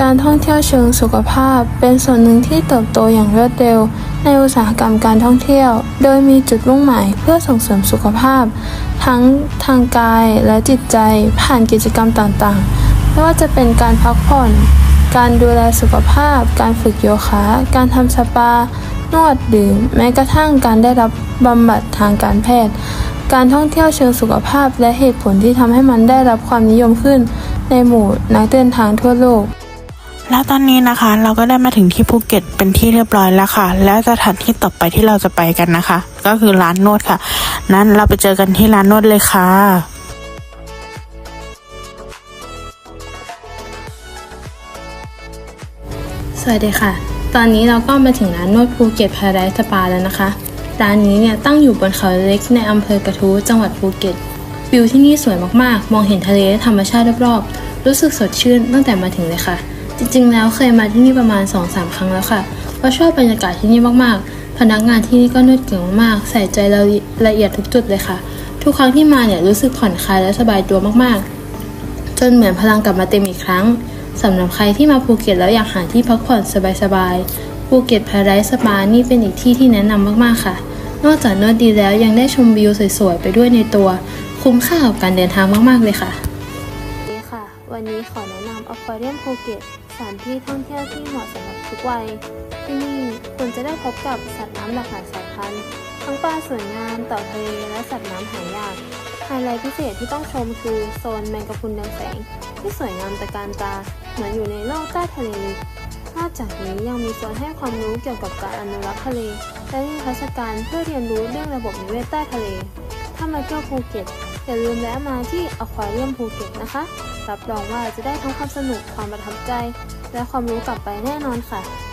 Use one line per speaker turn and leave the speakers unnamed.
การท่องเที่ยวเชิงสุขภาพ เป็นส่วนหนึ่งที่เติบโตอย่างรวดเร็ว ในอุตสาหกรรมการท่องเที่ยว โดยมีจุดมุ่งหมายเพื่อส่งเสริมสุขภาพ ทั้งทางกายและจิตใจ ผ่านกิจกรรมต่างๆ ไม่ว่าจะเป็นการพักผ่อน การดูแลสุขภาพ การฝึกโยคะ การทำสปา นวดหรือแม้กระทั่งการได้รับบำบัดทางการแพทย์ การท่องเที่ยวเชิงสุขภาพ และเหตุผลที่ทำให้มันได้รับความนิยมขึ้น ในหมู่นักเดินทางทั่วโลก
แล้วตอนนี้นะคะเราก็ได้มาถึงที่ภูเก็ตเป็นที่เรียบร้อยแล้วค่ะ แล้วสถานที่ต่อไปที่เราจะไปกันนะคะ ก็คือร้านนวดค่ะ นั้นเราไปเจอกันที่ร้านนวดเลยค่ะ
สวัสดีค่ะ ตอนนี้เราก็มาถึงร้านนวดภูเก็ตพาราไดสปาแล้วนะคะ ร้านนี้เนี่ยตั้งอยู่บนเขาเล็กในอำเภอกระทู้จังหวัดภูเก็ต วิวที่นี่สวยมากๆ มองเห็นทะเลและธรรมชาติรอบๆ รู้สึกสดชื่นตั้งแต่มาถึงเลยค่ะ จริงๆ แล้วเคยมาที่นี่ประมาณ 2-3 ครั้งแล้วค่ะเพราะชอบบรรยากาศที่นี่มากๆ พนักงานที่นี่ก็นวดเก่งมากๆ ใส่ใจรายละเอียดทุกจุดเลยค่ะ ทุกครั้งที่มาเนี่ยรู้สึกผ่อนคลายและสบายตัวมากๆ จนเหมือนพลังกลับมาเต็มอีกครั้งสำหรับใครที่มาภูเก็ตแล้วอยากหาที่พักผ่อนสบายๆภูเก็ตพาราไดสปานี่เป็นอีกที่ที่แนะนำมากๆค่ะ นอกจากนวดดีแล้วยังได้ชมวิวสวยๆไปด้วยในตัว คุ้มค่ากับการเดินทางมากๆเลยค่ะนี่ค่ะ วันนี้ขอแนะนำอควาเรียมภูเก็ต ถานที่ท่องเที่ยวที่เหมาะสำหรับทุกวัย ที่นี่คุณจะได้พบกับสัตว์น้ำหลากหลายสายพันธุ์ ทั้งปลาสวยงามเต่าทะเลและสัตว์น้ำหายากไฮไลท์พิเศษที่ต้องชมคือโซนแมงกะพรุนเรืองแสง ที่สวยงามตะการตา เหมือนอยู่ในโลกใต้ทะเลนอกจากนี้ยังมีโซนให้ความรู้เกี่ยวกับการอนุรักษ์ทะเล และนิทรรศการเพื่อเรียนรู้เรื่องระบบนิเวศใต้ทะเล ถ้ามาเที่ยวภูเก็ตอย่าลืมแวะมาที่อควาเรียมภูเก็ตนะคะ รับรองว่าจะได้ทั้งความสนุกความประทับใจ และความรู้กลับไปแน่นอนค่ะ